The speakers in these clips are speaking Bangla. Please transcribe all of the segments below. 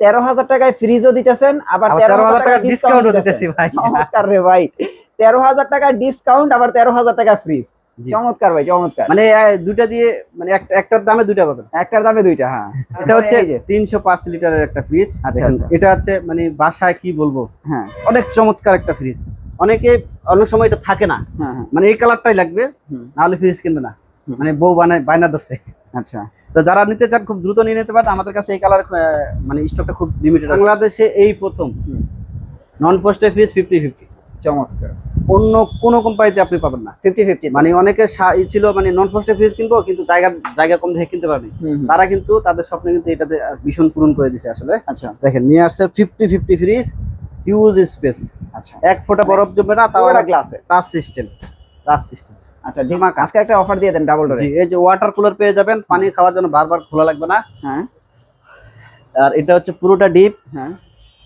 তেরো হাজার টাকায় ফ্রিজও দিতেছেন আবার তেরো হাজার টাকা ডিসকাউন্টও ডিসকাউন্ট দিতেছি ভাই। রে ভাই। তেরো হাজার টাকা ডিসকাউন্ট আবার তেরো হাজার টাকা ফ্রিজ চমৎকার ভাই চমৎকার। মানে দুইটা দিয়ে মানে একটা- একটার দামে দুইটা পাবেন। একটার দামে দুইটা হ্যাঁ। এটা হচ্ছে যে, তিনশো পাঁচ লিটারের একটা ফ্রিজ আচ্ছা, আচ্ছা। এটা হচ্ছে মানে বাসায় কি বলব? হ্যাঁ। অনেক চমৎকার একটা ফ্রিজ অনেকে অনেক সময় এটা থাকে না। হ্যাঁ হ্যাঁ। মানে এই কালারটাই লাগবে। নাহলে ফ্রিজ কিনবে না। মানে বউ বানায় বায়না ধরছে। আচ্ছা। তো যারা নিতে চান খুব দ্রুত নিয়ে নিতে পারেন। আমাদের কাছে এই কালার মানে স্টকটা খুব লিমিটেড বাংলাদেশে এই প্রথম। নন পোস্টে ফ্রিজ ফিফটি ফিফটি চমৎকার। অন্য কোনো কোম্পানিতে আপনি পাবেন না। ফিফটি ফিফটি মানে অনেকে ছিল মানে নন পোস্টে ফ্রিজ কিনবো কিন্তু জায়গা জায়গা কম দেখে কিনতে পারেনি। তারা কিন্তু তাদের স্বপ্ন কিন্তু এটাতে ভীষণ পূরণ করে দিছে আসলে। আচ্ছা। দেখেন নিয়ে আসছে fifty fifty fridge huge space আচ্ছা। এক ফোঁটা বরফ জমবে না তাও তাও গ্লাসে টাচ সিস্টেম টাচ সিস্টেম আচ্ছা ডিমা আজকে একটা অফার দিয়ে দেন ডাবল ডোরে এই যে ওয়াটার কুলার পেয়ে যাবেন পানি খাওয়ার জন্য বারবার খোলা লাগবে না। হ্যাঁ। আর এটা হচ্ছে পুরোটা ডিপ হ্যাঁ।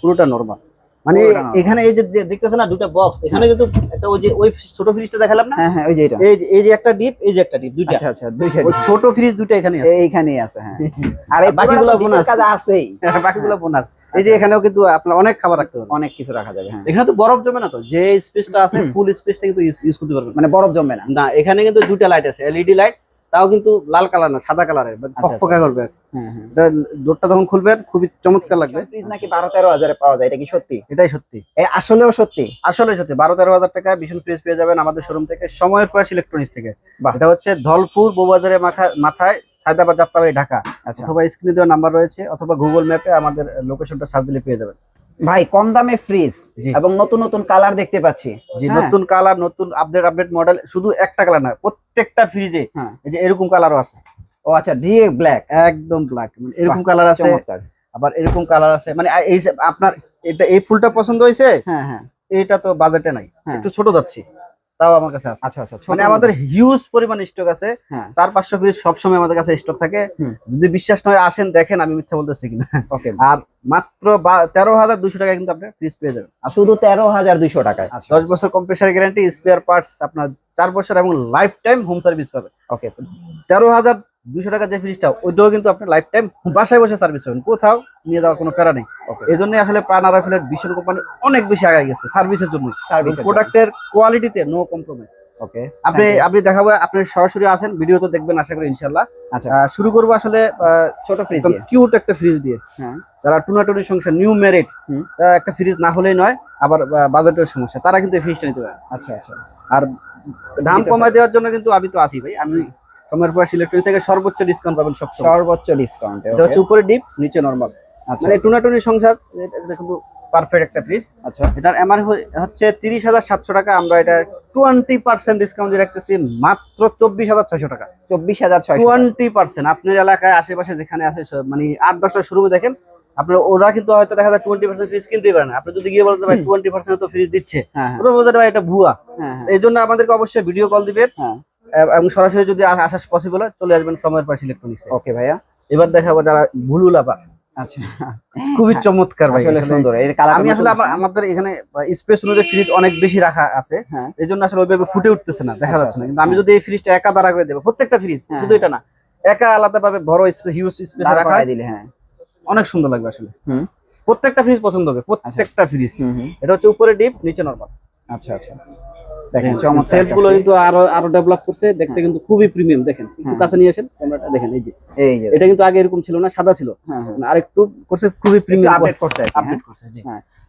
পুরোটা নরমাল মানে এখানে এই যে দেখতেছেন না দুটা বক্স এখানে কিন্তু একটা ওই যে ওই ছোট ফ্রিজটা দেখালাম না? হ্যাঁ হ্যাঁ ওই যে এটা। এই যে এই যে একটা ডিপ এই যে একটা ডিপ দুইটা। আচ্ছা আচ্ছা দুইটা ওই ছোট ফ্রিজ দুটো এখানে আছে। এইখানেই আছে হ্যাঁ। আর বাকিগুলো bonus। কাজ আছেই। বাকিগুলো বোনাস এই যে এখানেও কিন্তু আপনার অনেক খাবার রাখতে পারবেন অনেক কিছু রাখা যাবে হ্যাঁ। এখানে তো বরফ জমে না তো? যে স্পেসটা আছে ফুল স্পেসটা কিন্তু ইউজ করতে পারবেন। মানে বরফ জমবে না। না এখানে কিন্তু দুইটা লাইট আছে এলইডি লাইট তাও কিন্তু লাল কালার না সাদা কালারের আচ্ছা। ফকফকা করবে হ্যাঁ হ্যাঁ। এটা ডোরটা যখন খুলবেন খুবই চমৎকার লাগবে। ফ্রিজ নাকি বারো তেরো হাজারে পাওয়া যায় এটা কি সত্যি? এটাই সত্যি। আসলেও সত্যি? আসলে সত্যি। বারো তেরো হাজার টাকা ভীষণ ফ্রিজ পেয়ে যাবেন আমাদের শোরুম থেকে সময়ের প্রয়াস ইলেকট্রনিক্স থেকে। এটা হচ্ছে ধলপুর বৌবাজারের মাথা মাথায় সায়দাবাদ যাত্রাবাড়ি ঢাকা। আচ্ছা। অথবা স্ক্রিনে দেওয়া নাম্বার রয়েছে অথবা গুগল ম্যাপে আমাদের লোকেশনটা সার্চ দিলে পেয়ে যাবেন। ভাই কম দামে ফ্রিজ এবং নতুন নতুন কালার দেখতে পাচ্ছি। যে হ্যাঁ। নতুন কালার নতুন আপডেট আপডেট মডেল শুধু একটা কালার না প্রত্যেকটা ফ্রিজে হ্যাঁ। এই যে এরকম কালারও আছে। ও আচ্ছা ডিএ ব্ল্যাক একদম ব্ল্যাক মানে এরকম কালার আছে। আবার এরকম কালার আছে মানে এই আপনার এটা এই ফুলটা পছন্দ হয়েছে? হ্যাঁ হ্যাঁ। এটা তো বাজেটে নাই হ্যাঁ। একটু ছোট যাচ্ছি। তাও আমার কাছে আছে। আচ্ছা আচ্ছা মানে আমাদের হিউজ পরিমাণ স্টক আছে। হ্যাঁ। চার পাঁচশো পিস সবসময় আমাদের কাছে স্টক থাকে। যদি বিশ্বাস নয় আসেন দেখেন আমি মিথ্যা বলতেছি কিনা। ওকে আর মাত্র তেরো হাজার দুশো টাকা কিন্তু আপনি ফ্রিজ পেয়ে যাবেন। আর শুধু তেরো হাজার দুইশো টাকায়। আচ্ছা। দশ বছর কম্প্রেসার গ্যারান্টি স্পেয়ার পার্টস আপনার চার বছর এবং লাইফ টাইম হোম সার্ভিস পাবেন। ওকে তেরো হাজার দুশো টাকা যে ফ্রিজটা ওইটাও কিন্তু আপনি লাইফ টাইম বাসায় বসে সার্ভিস পাবেন কোথাও নিয়ে যাওয়ার কোনো প্যারা নেই। এই জন্যই আসলে প্রাণ আরাফেলের ভীষণ কোম্পানি অনেক বেশি আগে গেছে সার্ভিসের জন্য। প্রোডাক্টের কোয়ালিটিতে নো কম্প্রোমাইজ ওকে আপনি আপনি দেখাবো আপনি সরাসরি আসেন ভিডিও তো দেখবেন আশা করি ইনশাল্লাহ আচ্ছা। শুরু করব আসলে ছোট ফ্রিজ কিউট একটা ফ্রিজ দিয়ে। হ্যাঁ। যারা টুনাটুনি সংসার নিউ মেরিট। একটা ফ্রিজ না হলেই নয় আবার বাজেটের সমস্যা। তারা কিন্তু এই ফ্রিজটা নিতে পারে। আচ্ছা আচ্ছা। আর দাম কমায় দেওয়ার জন্য কিন্তু আমি তো আসি ভাই আমি সময়ের পর ইলেকট্রনিক্স থেকে সর্বোচ্চ ডিসকাউন্ট পাবেন সব সময় সর্বোচ্চ ডিসকাউন্ট এটা হচ্ছে উপরে ডিপ নিচে নরমাল আচ্ছা মানে টুনাটুনি সংসার এটা- কিন্তু পারফেক্ট একটা ফ্রিজ আচ্ছা। এটার এমআর হচ্ছে তিরিশ হাজার সাতশো টাকা আমরা এটা টোয়েন্টি পার্সেন্ট ডিসকাউন্ট দিয়ে রাখতেছি মাত্র চব্বিশ হাজার ছয়শো টাকা। চব্বিশ হাজার ছয়শো টোয়েন্টি পার্সেন্ট আপনার এলাকায় আশেপাশে যেখানে আছে মানে আট দশটা শোরুমে দেখেন আপনার ওরা কিন্তু হয়তো দেখা যায় টোয়েন্টি পার্সেন্ট ফ্রিজ কিনতে পারে না। আপনি যদি গিয়ে বলতে ভাই টোয়েন্টি পার্সেন্ট তো ফ্রিজ দিচ্ছে। হ্যাঁ হ্যাঁ। ওরা বলতে ভাই এটা ভুয়া। হ্যাঁ এই জন্য আমাদেরকে অবশ্যই ভিডিও কল দিবেন। এবং সরাসরি যদি আসা পসিবল হয় চলে আসবেন সময়ের পাশ ইলেকট্রনিক্স ওকে ভাইয়া। এবার দেখাবো যারা ভুলুলাপা আচ্ছা। খুবই চমৎকার ভাই আসলে আসলে সুন্দর এর কালার আমি আসলে আমাদের এখানে স্পেস অনুযায়ী ফ্রিজ অনেক বেশি রাখা আছে। হ্যাঁ। এই জন্য আসলে ওইভাবে ফুটে উঠতেছে না দেখা আচ্ছা, যাচ্ছে না। আচ্ছা। কিন্তু আমি যদি এই ফ্রিজটা একা দাঁড়া করে দেবো প্রত্যেকটা ফ্রিজ হ্যাঁ, শুধু এটা না একা আলাদা ভাবে বড় হিউজ স্পেস রাখা দিলে হ্যাঁ। অনেক সুন্দর লাগবে আসলে। প্রত্যেকটা ফ্রিজ পছন্দ হবে প্রত্যেকটা ফ্রিজ এটা হচ্ছে উপরে ডিপ নিচে নরমাল আচ্ছা আচ্ছা। দেখেন সেলফগুলো কিন্তু আরও আরও ডেভেলপ করছে দেখতে কিন্তু খুবই প্রিমিয়াম দেখেন একটু হ্যাঁ। কাছে নিয়ে আসেন ক্যামেরাটা দেখেন এই যে। এই যে। এটা কিন্তু আগে এরকম ছিল না সাদা ছিল। হ্যাঁ আরেকটু আর একটু করছে খুবই প্রিমিয়াম আপডেট করতে আর কি, হ্যাঁ? আপডেট করছে জি।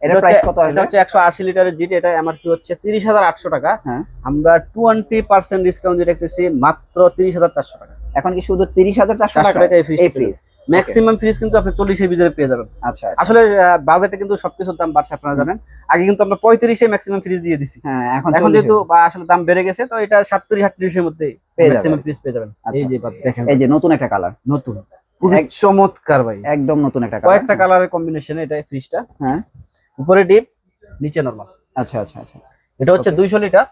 এটা প্রাইস কত এটা হচ্ছে একশো আশি লিটারের জিট এটা এমআরপি হচ্ছে তিরিশ হাজার আটশো টাকা। হ্যাঁ। আমরা টোয়েন্টি পার্সেন্ট ডিসকাউন্ট দিয়ে রাখতেছি মাত্র তিরিশ হাজার চারশো টাকা। এখন কি শুধু তিরিশ হাজার চারশো টাকা? এই ফ্রিজ ম্যাক্সিমাম ফ্রিজ কিন্তু আপনি চল্লিশের ভিতরে পেয়ে যাবেন। আচ্ছা আচ্ছা। আসলে বাজেটে কিন্তু সবকিছুর দাম বাড়ছে আপনারা জানেন। আগে কিন্তু আমরা পঁয়ত্রিশে ম্যাক্সিমাম ফ্রিজ দিয়ে দিছি। হ্যাঁ এখন এখন যেহেতু আসলে দাম বেড়ে গেছে তো এটা সাতত্রিশ আটত্রিশের মধ্যে ম্যাক্সিমাম। ফ্রিজ পেয়ে যাবেন। আচ্ছা। এই যে দেখেন। এই যে নতুন একটা কালার নতুন। চমৎকার ভাই। একদম নতুন একটা কালার কয়েকটা কালারের কম্বিনেশন এটা ফ্রিজটা হ্যাঁ। উপরে ডিপ নিচে নরমাল আচ্ছা আচ্ছা আচ্ছা। এটা হচ্ছে দুইশো লিটার।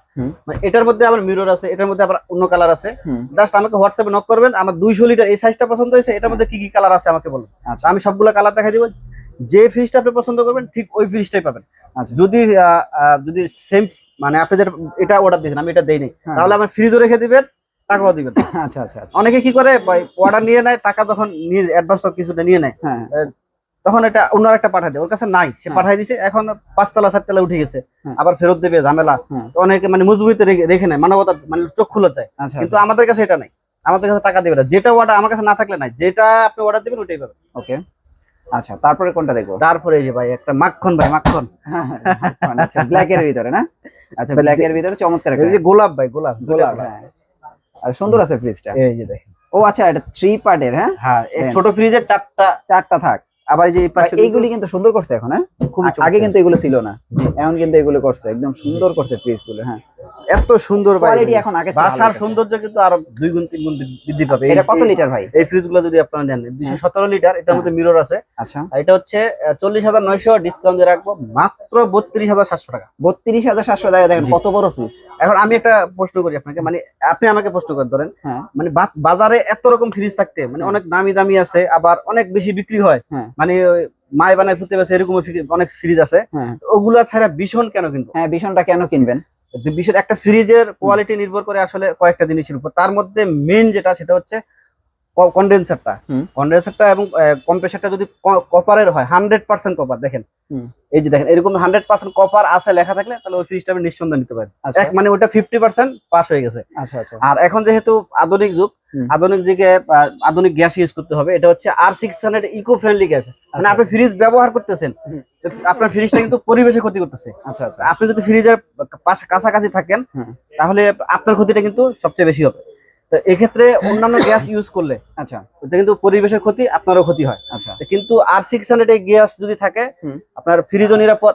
মানে এটার মধ্যে আমার মিরর আছে এটার মধ্যে আবার অন্য কালার আছে। জাস্ট আমাকে হোয়াটসঅ্যাপে নক করবেন আমার দুইশো লিটার এই সাইজটা পছন্দ হয়েছে এটার মধ্যে কি কি কালার আছে আমাকে বলুন। আচ্ছা। আমি সবগুলো কালার দেখা দিব। যে ফ্রিজটা আপনি পছন্দ করবেন ঠিক ওই ফ্রিজটাই পাবেন। আচ্ছা। যদি যদি সেম মানে আপনি যেটা এটা অর্ডার দিয়েছেন আমি এটা দেই নাই। হ্যাঁ। তাহলে আমার ফ্রিজও রেখে দিবেন টাকাও দিবেন। আচ্ছা আচ্ছা আচ্ছা। অনেকে কি করে অর্ডার নিয়ে নেয় টাকা তখন নিয়ে অ্যাডভান্স কিছুটা নিয়ে নেয়। হ্যাঁ তখন এটা অন্য একটা পাঠাই দেয়। ওর কাছে নাই সে হ্যাঁ। পাঠাই দিছে এখন পাঁচতলা সাততলা উঠে গেছে। হ্যাঁ। আবার ফেরত দেবে ঝামেলা। হ্যাঁ। অনেকে মানে মজবুরিতে রেখে- নেয় মানবতা মানে চোখ খুলে যায়। আচ্ছা কিন্তু আমাদের কাছে এটা নাই। আমাদের কাছে টাকা দেবে না। যেটা অর্ডার আমার কাছে না থাকলে নাই। যেটা আপনি অর্ডার দিবেন ওটাই পাবেন। ওকে আচ্ছা তারপরে কোনটা দেখব? তারপরে এই যে ভাই একটা মাখন ভাই মাখন। আচ্ছা ব্ল্যাক এর ভিতরে না? আচ্ছা ব্ল্যাক এর ভিতরে চমৎকার এই যে গোলাপ ভাই গোলাপ। গোলাপ হ্যাঁ। আর সুন্দর আছে ফ্রিজটা এই যে দেখেন। ও আচ্ছা এটা থ্রি পার্টের হ্যাঁ? হ্যাঁ ছোট ফ্রিজের চারটা চারটা থাক। আবার এই যে এইগুলি কিন্তু সুন্দর করছে এখন হ্যাঁ? আগে কিন্তু এগুলো ছিল না। এখন কিন্তু এগুলো করছে একদম সুন্দর করছে ফ্রিজগুলো হ্যাঁ। এত সুন্দর ভাই। কোয়ালিটি এখন আগে বাসার সৌন্দর্য কিন্তু আরও দুই গুণ তিন গুণ বৃদ্ধি পাবে। এটা কত লিটার ভাই? এই ফ্রিজগুলো যদি আপনারা নেন দুইশো সতেরো লিটার এটার মধ্যে মিরর আছে। আচ্ছা। এটা হচ্ছে চল্লিশ হাজার নয়শো ডিসকাউন্ট দিয়ে রাখব মাত্র বত্রিশ হাজার সাতশো টাকা। বত্রিশ হাজার সাতশো টাকা দেখেন কত বড় ফ্রিজ এখন আমি একটা প্রশ্ন করি আপনাকে মানে আপনি আমাকে প্রশ্ন করেন ধরেন হ্যাঁ। মানে বাজারে এত রকম ফ্রিজ থাকতে মানে হ্যাঁ। অনেক দামি দামি আছে আবার অনেক বেশি বিক্রি হয়। হ্যাঁ। মানে মায় বানায় ফুটতে পারছে এরকম অনেক ফ্রিজ আছে। হ্যাঁ। ওগুলা ছাড়া ভীষণ কেন কিনবো? হ্যাঁ ভীষণটা কেন কিনবেন? একটা ফ্রিজের কোয়ালিটি নির্ভর করে আসলে কয়েকটা জিনিসের উপর। তার মধ্যে মেন যেটা সেটা হচ্ছে কন্ডেন্সারটা। কন্ডেন্সারটা এবং কম্প্রেসারটা যদি কপারের হয় হান্ড্রেড পার্সেন্ট কপার দেখেন। এই যে দেখেন এরকম হান্ড্রেড পার্সেন্ট কপার আছে লেখা থাকলে তাহলে ওই ফ্রিজটা আপনি নিঃসন্দেহে নিতে পারেন আচ্ছা। মানে ওটা ফিফটি পার্সেন্ট পাস হয়ে গেছে। আচ্ছা আচ্ছা। আর এখন যেহেতু আধুনিক যুগ আধুনিক যুগে আহ, আধুনিক গ্যাস ইউজ করতে হবে। এটা হচ্ছে R six hundred eco friendly gas মানে। আপনি ফ্রিজ ব্যবহার করতেছেন আপনার ফ্রিজটা কিন্তু পরিবেশের ক্ষতি করতেছে। আচ্ছা আচ্ছা। আপনি যদি ফ্রিজের কাছাকাছি থাকেন তাহলে আপনার ক্ষতিটা কিন্তু সবচেয়ে বেশি হবে। তো এক্ষেত্রে অন্যান্য গ্যাস ইউজ করলে আচ্ছা ওটা কিন্তু পরিবেশের ক্ষতি আপনারও ক্ষতি হয়। আচ্ছা। কিন্তু আর সিক্স হান্ড্রেড এই গ্যাস যদি থাকে আপনার ফ্রিজও নিরাপদ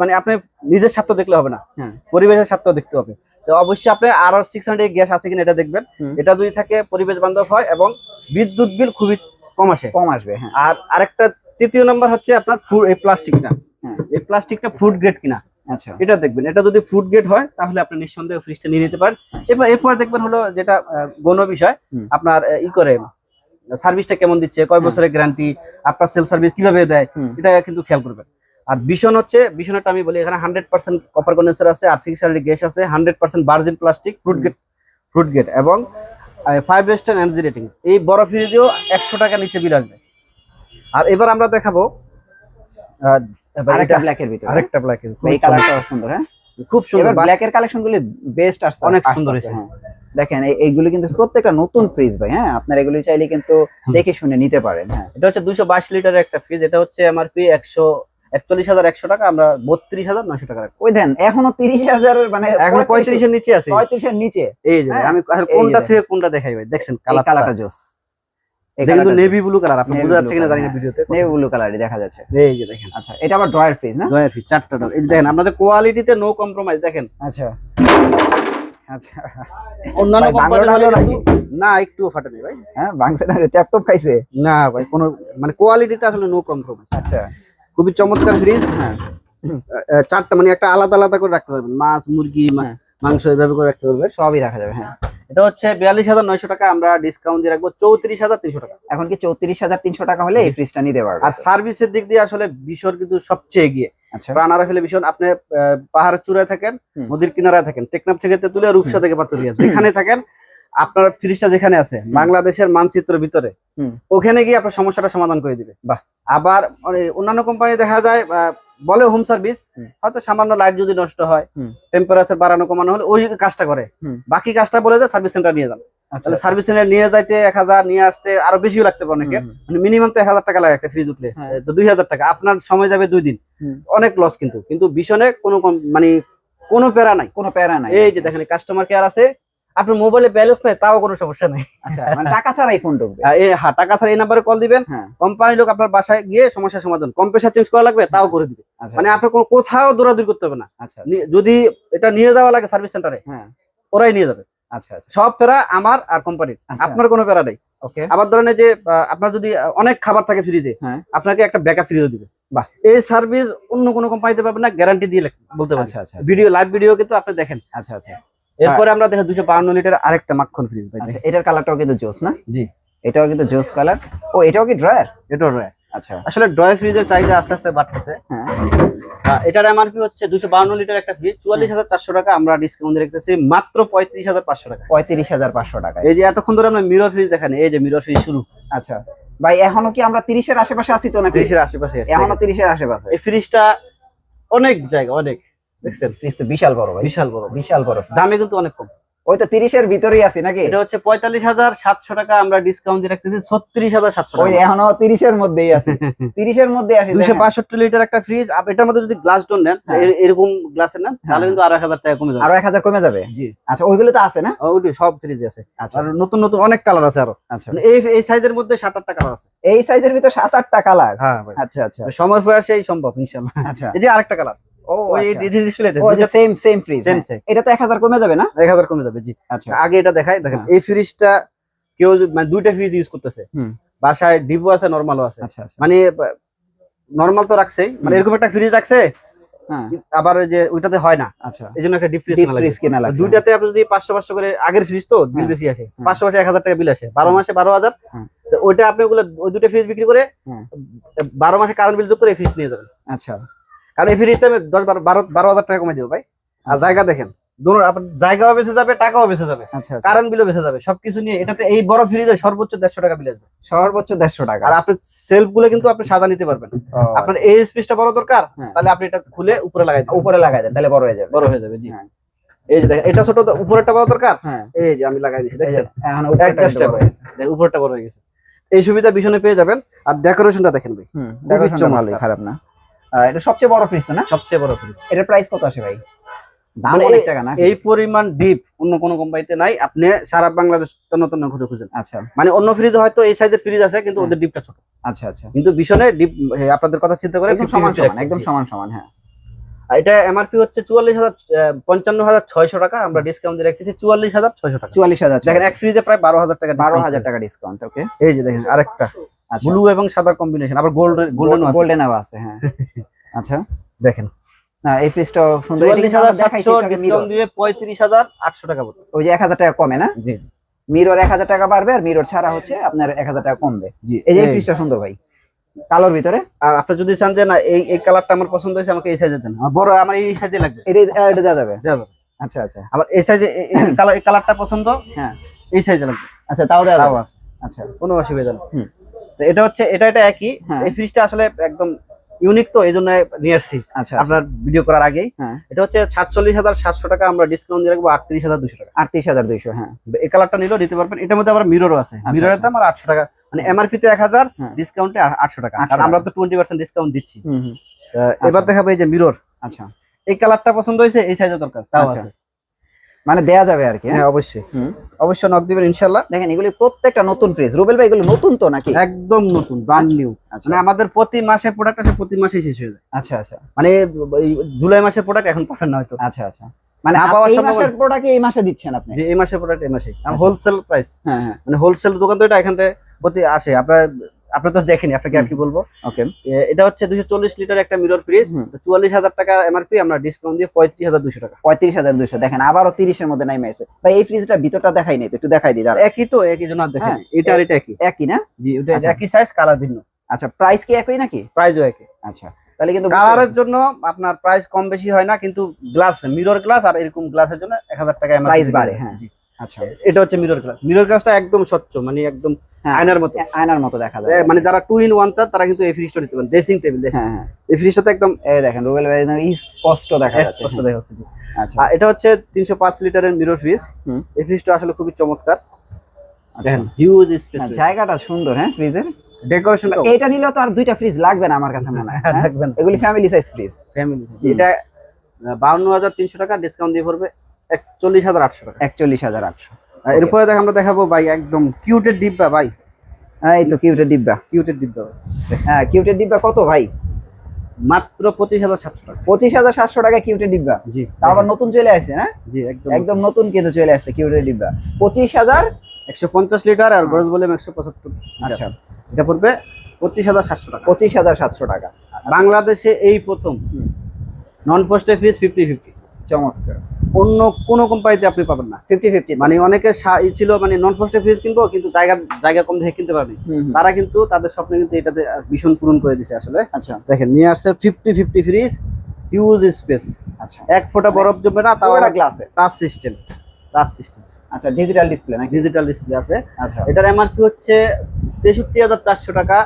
মানে আপনি নিজের স্বার্থ দেখলে হবে না। হ্যাঁ। পরিবেশের স্বার্থ দেখতে হবে। তো অবশ্যই আপনি আর সিক্স হান্ড্রেড গ্যাস আছে কিনা এটা দেখবেন। এটা যদি থাকে পরিবেশ বান্ধব হয় এবং বিদ্যুৎ বিল খুবই কম আসে। কম আসবে হ্যাঁ। আর আরেকটা তৃতীয় নম্বর হচ্ছে আপনার এই প্লাস্টিকটা হ্যাঁ। এই প্লাস্টিকটা ফ্রুট গ্রেড কিনা। আচ্ছা। এটা দেখবেন এটা যদি ফ্রুট গেট হয় তাহলে আপনি নিঃসন্দেহে ফ্রিজটা নিয়ে নিতে পারেন। এবার এরপর দেখবেন হলো যেটা গণ বিষয় আপনার ই করে সার্ভিসটা কেমন দিচ্ছে কয় বছরের গ্যারান্টি আপনার সেল সার্ভিস কীভাবে দেয় এটা কিন্তু খেয়াল করবেন। আর ভীষণ হচ্ছে ভীষণটা আমি বলি এখানে হান্ড্রেড পার্সেন্ট কপার কন্ডেন্সার আছে আর সিক্স হান্ড্রেড গ্যাস আছে hundred percent virgin plastic fruit gate fruit gate এবং ফাইভ স্টার এনার্জি রেটিং এই বড় ফ্রিজেও একশো টাকা নিচে বিল আসবে। আর এবার আমরা দেখাবো আরেকটা এটা- ব্ল্যাক এর ভিতরে। আরেকটা ব্ল্যাক এই কালারটা সুন্দর। হ্যাঁ? খুব সুন্দর। এবার বাস- ব্ল্যাক এর কালেকশন গুলি বেস্ট আসছে অনেক সুন্দর হ্যাঁ। দেখেন এই- এইগুলি কিন্তু প্রত্যেকটা নতুন ফ্রিজ ভাই হ্যাঁ? আপনার এগুলি চাইলে কিন্তু দেখে শুনে নিতে পারেন হ্যাঁ। এটা হচ্ছে দুইশো বাইশ লিটারের একটা ফ্রিজ এটা হচ্ছে এমআরপি একশো একচল্লিশ হাজার একশো টাকা আমরা বত্রিশ হাজার নয়শো টাকা ওই দেন এখনও তিরিশ হাজার মানে এখন পঁয়ত্রিশের নিচে আছে। পঁয়ত্রিশের নিচে। এই যে হ্যাঁ, আমি কোনটা থেকে কোনটা দেখাই ভাই? দেখছেন কালারটা জোস। এটা কিন্তু নেভি ব্লু কালার আপনি Navy যাচ্ছে কিনা জানি না ভিডিওতে। নেভি ব্লু কালারই দেখা যাচ্ছে। এই যে দেখেন। আচ্ছা এটা আবার ড্রয়ার ফ্রিজ না? জয়ের ফ্রিজ চারটা door। এই দেখেন আপনাদের কোয়ালিটিতে নো কম্প্রোমাইজ দেখেন। আচ্ছা। আচ্ছা। অন্যান্য কোম্পানি নাকি? না একটু ফাটে নেই ভাই। হ্যাঁ না ট্যাপটপ খাইছে? না ভাই কোনো মানে কোয়ালিটিতে আসলে নো কম্প্রোমাইজ আচ্ছা। খুবই চমৎকার ফ্রিজ হ্যাঁ। চারটা মানে একটা আলাদা আলাদা করে রাখতে পারবেন। মাছ মুরগি হ্যাঁ। মাংস এইভাবে করে রাখতে পারবেন। সবই রাখা যাবে হ্যাঁ। এটা হচ্ছে বিয়াল্লিশ হাজার নয়শো টাকা আমরা ডিসকাউন্ট দিয়ে রাখব চৌত্রিশ হাজার তিনশো টাকা। এখন কি চৌত্রিশ হাজার তিনশো টাকা হলে এই ফ্রিজটা নিতে পারবে? আর সার্ভিসের দিক দিয়ে আসলে ভীষণ কিন্তু সবচেয়ে এগিয়ে। আচ্ছা। প্রাণারা ফেলে ভীষণ আপনি পাহাড়ের চূড়ায় থাকেন নদীর কিনারায় থাকেন টেকনাফ থেকে তেতুলিয়া রূপসা থেকে পাতুরিয়া যেখানে থাকেন আপনার ফ্রিজটা যেখানে আছে বাংলাদেশের মানচিত্রের ভিতরে ওখানে গিয়ে আপনার সমস্যাটা সমাধান করে দিবে। বাহ। আবার মানে অন্যান্য কোম্পানি দেখা যায় বলে হোম সার্ভিস হয়তো সামান্য লাইট যদি নষ্ট হয় টেম্পারেচার বাড়ানো কমানো হলে ওই কাজটা করে। বাকি কাজটা বলে যায় সার্ভিস সেন্টার নিয়ে যান। আচ্ছা তাহলে সার্ভিস সেন্টার নিয়ে যাইতে এক হাজার নিয়ে আসতে আরও বেশিও লাগতে পারে অনেকের। মানে মিনিমাম তো এক হাজার টাকা লাগে একটা ফ্রিজ উঠলে। হ্যাঁ। তো দুই হাজার টাকা। আপনার সময় যাবে দুই দিন। অনেক লস কিন্তু। কিন্তু ভীষণে কোনো মানে কোনো প্যারা নাই। কোনো প্যারা নাই। এই যে দেখেন কাস্টমার কেয়ার আছে আপনার মোবাইলে ব্যালেন্স নাই তাও কোনো সমস্যা নাই। আচ্ছা মানে টাকা ছাড়াই ফোন ঢুকবে। হ্যাঁ টাকা ছাড়া এই নাম্বারে কল দিবেন। হ্যাঁ। কোম্পানি লোক আপনার বাসায় গিয়ে সমস্যার সমাধান কম্প্রেসার চেঞ্জ করা লাগবে তাও করে দিবে। আচ্ছা। মানে আপনার কোনো কোথাও দৌড়াদৌড়ি করতে হবে না। আচ্ছা যদি এটা নিয়ে যাওয়া লাগে সার্ভিস সেন্টারে হ্যাঁ। ওরাই নিয়ে যাবে। আচ্ছা সব প্যারা আমার আর কোম্পানির। আপনার কোনো প্যারা নেই। আবার ধরেন যে আপনার যদি অনেক খাবার থাকে ফ্রিজে হ্যাঁ। আপনাকে একটা ব্যাকআপ ফ্রিজও দিবে। বাহ। এই সার্ভিস অন্য কোনো কোম্পানিতে পাবেন না গ্যারান্টি দিয়ে বলতে পারছি ভিডিও লাইভ ভিডিও কিন্তু আপনি দেখেন। আচ্ছা আচ্ছা। এরপরে আমরা দেখো দুশো বাহান্ন লিটার আরেকটা মাখন ফ্রিজ ভাই আচ্ছা। এটার কালারটাও কিন্তু জোস না? জি। এটাও কিন্তু জোস কালার ও এটাও কি ড্রয়ার এটাও রয় আচ্ছা। আসলে ড্রয়ার ফ্রিজের চাহিদা আস্তে আস্তে বাড়তেছে। হ্যাঁ। এটার এমআরপি হচ্ছে দুশো বাহান্ন লিটার একটা ফ্রিজ চুয়াল্লিশ হাজার চারশো টাকা আমরা ডিসকাউন্ট রেখেছি মাত্র পঁয়ত্রিশ হাজার পাঁচশো টাকা। পঁয়ত্রিশ হাজার পাঁচশো টাকায় এই যে এতক্ষণ ধরে আমরা মিরর ফ্রিজ দেখানি এই যে মিরর ফ্রিজ শুরু। আচ্ছা। ভাই এখনও কি আমরা তিরিশের আশেপাশে আছি তো নাকি? তিরিশের আশেপাশে আছে। এখনও তিরিশের আশেপাশে। এই ফ্রিজটা অনেক জায়গা অনেক। দেখছেন? ফ্রিজ তো বিশাল বড় ভাই। বিশাল বড় বিশাল বড় দামে কিন্তু অনেক কম। ওই তো তিরিশের ভিতরেই আছি নাকি? এটা হচ্ছে পঁয়তাল্লিশ হাজার সাতশো টাকা আমরা ডিসকাউন্ট দিয়ে রাখতেছি ছত্রিশ হাজার সাতশো ওই এখনও তিরিশের মধ্যেই আছে। তিরিশের মধ্যে আছি দেখেন। বাষট্টি লিটার একটা ফ্রিজ এটার মধ্যে যদি গ্লাস ডোর নেন হ্যাঁ। এরকম গ্লাসের নেন তাহলে হ্যাঁ। কিন্তু আড়াই হাজার টাকা কমে যাবে। আরও এক হাজার কমে যাবে? জি। আচ্ছা ওইগুলো তো আছে না? ওইটি সব ফ্রিজে আছে। আচ্ছা। আর নতুন নতুন অনেক কালার আছে আরও। আচ্ছা। মানে এই এই সাইজের মধ্যে সাত আটটা কালার আছে। এই সাইজের ভিতরে সাত আটটা কালার হ্যাঁ আচ্ছা আচ্ছা। সময় প্রয়াসেই সম্ভব ইনশাল্লাহ। আচ্ছা। এই যে আরেকটা কালার ও ওই। ডিসপ্লেতে ও যে same same fridge same size এটা তো এক হাজার কমে যাবে না? এক হাজার কমে যাবে জি। আচ্ছা। আগে এটা দেখাই দেখেন হ্যাঁ। এই ফ্রিজটা কেউ মানে দুইটা ফ্রিজ ইউজ করতেছে। বাসায় ডিপো আছে নরমালও আছে। আচ্ছা আচ্ছা। মানে নরমাল তো রাখছেই মানে এরকম একটা ফ্রিজ রাখছে হ্যাঁ। আবার যে ওইটাতে হয় না। আচ্ছা। এই জন্য একটা ডিপ ফ্রিজ ডিপ ফ্রিজ কেনা লাগবে দুইটাতে আপনি যদি পাঁচশো পাঁচশো করে আগের ফ্রিজ তো বিল হ্যাঁ। বেশি আসে। হ্যাঁ। পাঁচশো পাঁচশো এক হাজার টাকা বিল আসে। বারো মাসে বারো হাজার। ওইটা আপনি ওগুলো ওই দুটো ফ্রিজ বিক্রি করে বারো মাসে কারেন্ট বিল যোগ করে ফ্রিজ নিয়ে যাবেন। আচ্ছা। কারণ এই ফ্রিজটা আমি দশ বারো বারো বারো হাজার টাকা কমে দেবো ভাই। আর জায়গা দেখেন দোনো জায়গাও বেঁচে যাবে টাকাও বেঁচে যাবে আচ্ছা আচ্ছা। কারেন্ট বিলও বেঁচে যাবে সবকিছু নিয়ে এটাতে এই বড় ফ্রিজে সর্বোচ্চ দেড়শো টাকা বিল আসবে। সর্বোচ্চ দেড়শো টাকা। আর আপনি সেলফগুলো কিন্তু আপনি সাজা নিতে পারবেন। আপনার এই স্পেসটা বড় দরকার হ্যাঁ। তাহলে আপনি এটা খুলে উপরে লাগাই দেবেন। উপরে লাগাই দেন তাহলে বড় হয়ে যাবে। বড় হয়ে যাবে জি। হ্যাঁ। এই যে দেখেন এটা ছোট উপরেরটা বড় দরকার? হ্যাঁ। এই যে আমি লাগাই দিচ্ছি দেখছেন? এখন উপরটা বড় হয়ে গেছে। এই সুবিধা ভীষণে পেয়ে যাবেন। আর ডেকোরেশনটা দেখেন ভাই। খুবই খারাপ না। এটা সবচেয়ে বড় ফ্রিজ তো না? সবচেয়ে বড় ফ্রিজ এটার প্রাইস কত আসে ভাই? দাম মানে অনেক টাকা না? এই পরিমাণ ডিপ অন্য কোনো কোম্পানিতে নাই। আপনি সারা বাংলাদেশ তন্ন খুঁজে খুঁজেন। আচ্ছা। মানে অন্য ফ্রিজ হয়তো এই সাইজের ফ্রিজ আছে কিন্তু। ওদের ডিপটা ছোট। আচ্ছা আচ্ছা। কিন্তু ভীষণে ডিপ আপনাদের কথা চিন্তা করে একদম সমান সমান একদম। সমান সমান হ্যাঁ। আর এটা এমআরপি হচ্ছে চুয়াল্লিশ হাজার পঞ্চান্ন হাজার ছয়শো টাকা। আমরা ডিসকাউন্ট দিয়ে রাখতেছি চুয়াল্লিশ হাজার ছয়শো টাকা। চুয়াল্লিশ হাজার দেখেন এক ফ্রিজে প্রায় বারো হাজার টাকা বারো হাজার। টাকা ডিসকাউন্ট ওকে এই যে দেখেন আরেকটা। ব্লু এবং সাদা কম্বিনেশন আবার গোল্ডেন গোল্ডেন আছে। গোল্ডেন আছে হ্যাঁ। আচ্ছা। দেখেন। না এই ফ্রিজটা সুন্দর। ডিসকাউন্ট দিয়ে পঁয়ত্রিশ হাজার আটশো টাকা পড়বে। ওই যে এক হাজার টাকা কমে না? জি। মিরর এক হাজার টাকা বাড়বে আর মিরর ছাড়া হচ্ছে আপনার এক হাজার টাকা কমবে। জি এই যে এই। সুন্দর ভাই। কালোর ভিতরে? আর আপনি যদি চান যে না এই এই কালারটা আমার পছন্দ হয়েছে আমাকে এই সাইজে দেন। আমার বড় আমার এই সাইজে লাগবে। এটা এটা দেওয়া যাবে? দেওয়া যাবে। আচ্ছা আচ্ছা। আমার এই সাইজে এই কালার এই কালারটা পছন্দ হ্যাঁ। এই সাইজে লাগবে। আচ্ছা তাও দেওয়া যাবে? আচ্ছা। কোনো অসুবিধা নেই। এটা হচ্ছে এটা এটা একই। হ্যাঁ। এই ফ্রিজটা আসলে একদম ইউনিক তো এই জন্য নিয়ে আসছি। আচ্ছা আপনার ভিডিও করার আগেই। হ্যাঁ। এটা হচ্ছে সাতচল্লিশ হাজার সাতশো টাকা আমরা ডিসকাউন্ট দিয়ে রাখব আটত্রিশ হাজার দুশো টাকা। আটত্রিশ হাজার দুইশো হ্যাঁ। এই কালারটা নিলেও নিতে পারবেন। এটার মধ্যে আবার মিররও আছে। আচ্ছা, মিররের আচ্ছা। দাম আর আটশো টাকা। মানে এমআরপি তে এক হাজার হ্যাঁ। ডিসকাউন্টে আটশো টাকা। 800 আর আমরা তো টোয়েন্টি পার্সেন্ট ডিসকাউন্ট দিচ্ছি। এবার দেখাবো এই যে মিরর আচ্ছা। এই কালারটা পছন্দ হয়েছে এই সাইজের দরকার তাও আচ্ছা। আছে। মানে দেয়া যাবে আর কি হ্যাঁ? হ্যাঁ অবশ্যই। অবশ্যই নক দিবেন ইনশাল্লাহ দেখেন এগুলি প্রত্যেকটা নতুন ফ্রিজ রুবেল ভাই এগুলো নতুন তো নাকি? একদম নতুন ব্রান্ড নিউ আচ্ছা। মানে আমাদের প্রতি মাসে প্রোডাক্ট আসে প্রতি মাসে শেষ হয়ে যায়। আচ্ছা আচ্ছা। মানে জুলাই মাসের প্রোডাক্ট এখন পাবেন না হয়তো। আচ্ছা আচ্ছা। মানে এই মাসের প্রোডাক্ট এই মাসে দিচ্ছেন আপনি? যে এই মাসের প্রোডাক্ট এই আচ্ছা। হোলসেল প্রাইস হ্যাঁ হ্যাঁ। মানে হোলসেল দোকান তো এটা এখান থেকে প্রতি আসে। আপনার আপনি তো দেখেনি আপনাকে আর কি বলব? ওকে। এটা হচ্ছে দুশো চল্লিশ লিটার একটা মিরর ফ্রিজ। চুয়াল্লিশ হাজার টাকা এমআরপি আমরা ডিসকাউন্ট দিয়ে পঁয়ত্রিশ হাজার দুশো টাকা। পঁয়ত্রিশ হাজার দুইশো দেখেন আবারও তিরিশের মধ্যে নাইমে আছে। ভাই এই ফ্রিজটা ভিতরটা দেখাই নাই তো একটু দেখাই দিই দাঁড়া একই তো একই জন্য দেখেন হ্যাঁ, এটা আর এটা একই। একই না? জি ওটা আচ্ছা। একই সাইজ কালার ভিন্ন। আচ্ছা প্রাইস কি একই নাকি? প্রাইসও একই। আচ্ছা তাহলে কিন্তু কালারের জন্য আপনার প্রাইস কম বেশি হয় না কিন্তু গ্লাস মিরর গ্লাস আর এরকম গ্লাসের জন্য এক হাজার টাকা দিতে বাড়ে। হ্যাঁ। আচ্ছা। এটা হচ্ছে মিরর গ্লাস মিরর গ্লাসটা একদম স্বচ্ছ মানে একদম হ্যাঁ, আয়নার মতো। আয়নার মতো দেখা যায় মানে যারা টু ইন ওয়ান চান তারা কিন্তু এই ফ্রিজটা নিতে পারেন। ড্রেসিং টেবিল দেখেন। এই ফ্রিজটা একদম এই দেখেন রুবেল ভাই একদম স্পষ্ট দেখা যাচ্ছে। স্পষ্ট দেখা হচ্ছে জি। আচ্ছা। এটা হচ্ছে তিনশো পাঁচ লিটারের মিরর ফ্রিজ। এই ফ্রিজটা আসলে খুবই চমৎকার। আচ্ছা। দেখেন হিউজ স্পেস হ্যাঁ, জায়গাটা সুন্দর হ্যাঁ ফ্রিজের ডেকোরেশন এটা নিলেও তো আর দুইটা ফ্রিজ লাগবে না আমার কাছে মনে হয় হ্যাঁ? রাখবেন এগুলি ফ্যামিলি সাইজ ফ্রিজ ফ্যামিলি এটা বাউন্ন হাজার তিনশো টাকা ডিসকাউন্ট দিয়ে পড়বে। একচল্লিশ হাজার আটশো টাকা। একচল্লিশ হাজার আটশো। এরপরে দেখ আমরা দেখাবো ভাই একদম কিউটের ডিব্বা ভাই। হ্যাঁ এই তো কিউটের ডিব্বা। কিউটের ডিব্বা হ্যাঁ কিউটের ডিব্বা কত ভাই? মাত্র পঁচিশ হাজার সাতশো টাকা। পঁচিশ হাজার সাতশো টাকা কিউটের ডিব্বা? জি। তা আবার নতুন চলে আসছে না? জি একদম একদম নতুন কিন্তু চলে আসছে কিউটের ডিব্বা। পঁচিশ হাজার একশো পঞ্চাশ লিটার আর। গরজ বলে একশো পঁচাত্তর আচ্ছা। এটা পড়বে পঁচিশ হাজার সাতশো টাকা। পঁচিশ হাজার সাতশো টাকা। বাংলাদেশে এই প্রথম। নন পোস্টে ফিস ফিফটি ফিফটি চমৎকার। অন্য কোনো কোম্পানিতে আপনি পাবেন না। Fifty fifty. মানে অনেকে ছিল মানে নন পোস্টে ফ্রিজ কিনবো কিন্তু জায়গা জায়গা কম দেখে কিনতে পারেনি। তারা কিন্তু তাদের স্বপ্নে কিন্তু এটাতে ভীষণ পূরণ করে দিছে আসলে। আচ্ছা। দেখেন নিয়ে আসছে fifty fifty fridge huge space আচ্ছা। এক ফোঁটা বরফ জমবে না তাও গ্লাসে টাচ সিস্টেম টাচ সিস্টেম আচ্ছা ডিজিটাল ডিসপ্লে নাকি? ডিজিটাল ডিসপ্লে আছে। আচ্ছা। এটার এমআরপি হচ্ছে তেষট্টি হাজার চারশো টাকা।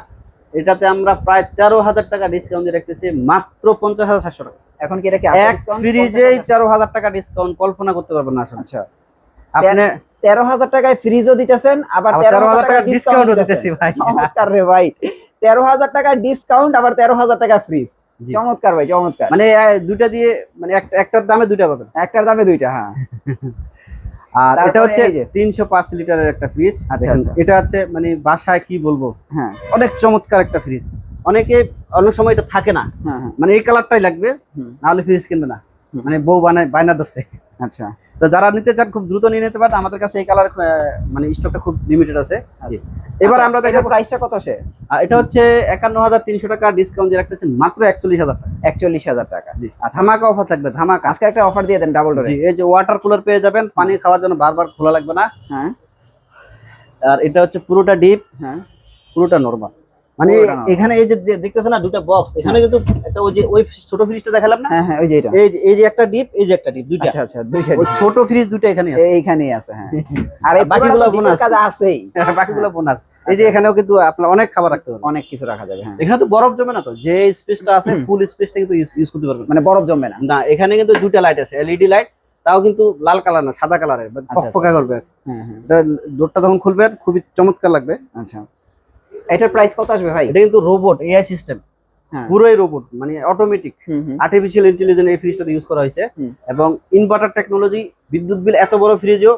এটাতে আমরা প্রায় তেরো হাজার টাকা ডিসকাউন্ট দিয়ে রাখতেছি মাত্র পঞ্চাশ হাজার সাতশো টাকা। এখন কি এটা কি এক ফ্রিজেই তেরো হাজার টাকা ডিসকাউন্ট কল্পনা করতে পারবেন না আচ্ছা। আপনি তেরো হাজার টাকায় ফ্রিজও দিতেছেন আবার আবার তেরো হাজার টাকা ডিসকাউন্ট ডিসকাউন্ট দিতেছি ভাই। চমৎকার রে ভাই। তেরো হাজার টাকা ডিসকাউন্ট আবার তেরো হাজার টাকা ফ্রিজ চমৎকার ভাই চমৎকার। মানে দুইটা দিয়ে মানে একটা- একটার দামে দুইটা পাবেন। একটার দামে দুইটা হ্যাঁ। আর এটা হচ্ছে এই যে। তিনশো পাঁচ লিটারের একটা ফ্রিজ আচ্ছা, আচ্ছা। এটা হচ্ছে মানে বাসায় কি বলব? হ্যাঁ। অনেক চমৎকার একটা ফ্রিজ অনেকে অনেক সময় এটা থাকে না। হ্যাঁ হ্যাঁ। মানে এই কালারটাই লাগবে। নাহলে ফ্রিজ কিনবে না। মানে বউ বানায় বায়না ধরছে। আচ্ছা। তো যারা নিতে চান খুব দ্রুত নিয়ে নিতে পারেন। আমাদের কাছে এই কালার মানে স্টকটা খুব লিমিটেড আছে। এবার আমরা দেখাবো। প্রাইসটা কত আছে এটা হচ্ছে একান্ন হাজার তিনশো টাকা। ডিসকাউন্ট দিয়ে রাখতেছেন মাত্র একচল্লিশ হাজার টাকা। একচল্লিশ হাজার টাকা। জি। আচ্ছা। ধামাকা অফার থাকবে ধামাকা। আজকে একটা অফার দিয়ে দেন ডাবল ডোরে জি এই যে ওয়াটার কুলার পেয়ে যাবেন। পানি খাওয়ার জন্য বারবার খোলা লাগবে না। হ্যাঁ। আর এটা হচ্ছে পুরোটা ডিপ হ্যাঁ। পুরোটা নরমাল মানে এখানে এই যে না দুটা বক্স এখানে কিন্তু একটা ওই যে ওই ছোট ফ্রিজটা দেখালাম না? হ্যাঁ হ্যাঁ ওই যে এটা। এই যে এই যে একটা ডিপ এই যে একটা ডিপ দুইটা। আচ্ছা আচ্ছা দুইটা ওই ছোট ফ্রিজ দুটো এখানে আছে। এইখানেই আছে হ্যাঁ। আর এই বাকিগুলো বাকিগুলো কাজ আছেই। বাকিগুলো বোনাস এই যে এখানেও কিন্তু আপনার অনেক খাবার রাখতে পারবেন অনেক কিছু রাখা যাবে হ্যাঁ। এখানে তো বরফ জমে না তো? যে স্পেসটা আছে। ফুল স্পেসটা কিন্তু ইউজ করতে পারবেন। মানে বরফ জমবে না। না এখানে কিন্তু দুইটা লাইট আছে এলইডি লাইট তাও কিন্তু লাল কালার না সাদা কালারের আচ্ছা। ফকফকা করবে। হ্যাঁ হ্যাঁ। ডোরটা যখন খুলবেন খুবই চমৎকার লাগবে। আচ্ছা। এটার প্রাইস কত আসবে ভাই? এটা কিন্তু রোবট এআই সিস্টেম পুরোই রোবট মানে অটোমেটিক আর্টিফিশিয়াল ইন্টেলিজেন্স এই ফ্রিজটা ইউজ করা হয়েছে। এবং ইনভার্টার টেকনোলজি বিদ্যুৎ বিল এত বড় ফ্রিজও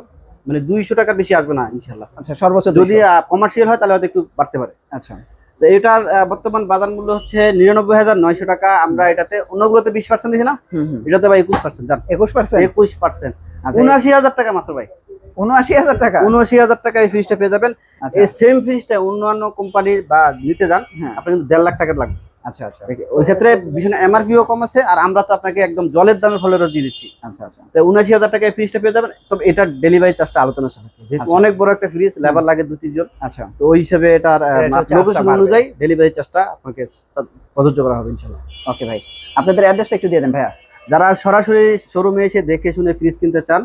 মানে দুইশো টাকার বেশি আসবে না ইনশাল্লাহ আচ্ছা সর্বোচ্চ যদি কমার্শিয়াল হয় তাহলে হয়তো একটু বাড়তে পারে। আচ্ছা। তো এটার বর্তমান বাজার মূল্য হচ্ছে নিরানব্বই হাজার নয়শো টাকা। আমরা এটাতে অন্যগুলোতে বিশ পার্সেন্ট দিছি না। এটাতে ভাই একুশ পার্সেন্ট জান। একুশ পার্সেন্ট একুশ পার্সেন্ট উনআশি হাজার টাকা মাত্র ভাই। উনআশি হাজার টাকা? উনআশি হাজার টাকা এই ফ্রিজটা পেয়ে যাবেন। আচ্ছা। এই সেম ফ্রিজটা অন্যান্য কোম্পানি বা নিতে যান হ্যাঁ। আপনি কিন্তু দেড় লাখ টাকা লাগবে। আচ্ছা আচ্ছা। ওই ক্ষেত্রে ভীষণ এমআরপিও কম আছে আর আমরা তো আপনাকে একদম জলের দামে ফলের রস দিয়ে দিচ্ছি। আচ্ছা আচ্ছা। তো উনআশি হাজার টাকায় ফ্রিজটা পেয়ে যাবেন। তবে এটার ডেলিভারি চার্জটা আলোচনা সাপেক্ষে। যেহেতু আচ্ছা। অনেক বড় একটা ফ্রিজ লেবার লাগে দু তিনজন আচ্ছা। তো ওই হিসেবে এটার লোকেশন অনুযায়ী ডেলিভারি চার্জটা আপনাকে প্রযোজ্য করা হবে ইনশাল্লাহ ওকে ভাই। আপনাদের অ্যাড্রেসটা একটু দিয়ে দেন ভাইয়া। যারা সরাসরি শোরুমে এসে দেখে শুনে ফ্রিজ কিনতে চান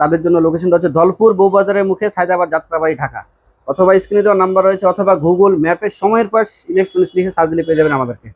তাদের জন্য লোকেশনটা হচ্ছে দলপুর বউবাজারের মুখে সায়দাবাদ যাত্রাবাড়ি, ঢাকা। অথবা স্ক্রিনে দেওয়া নাম্বার রয়েছে অথবা গুগল ম্যাপে সময়ের পাশ ইলেকট্রনিক্স লিখে সার্চ দিলে পেয়ে যাবেন আমাদেরকে।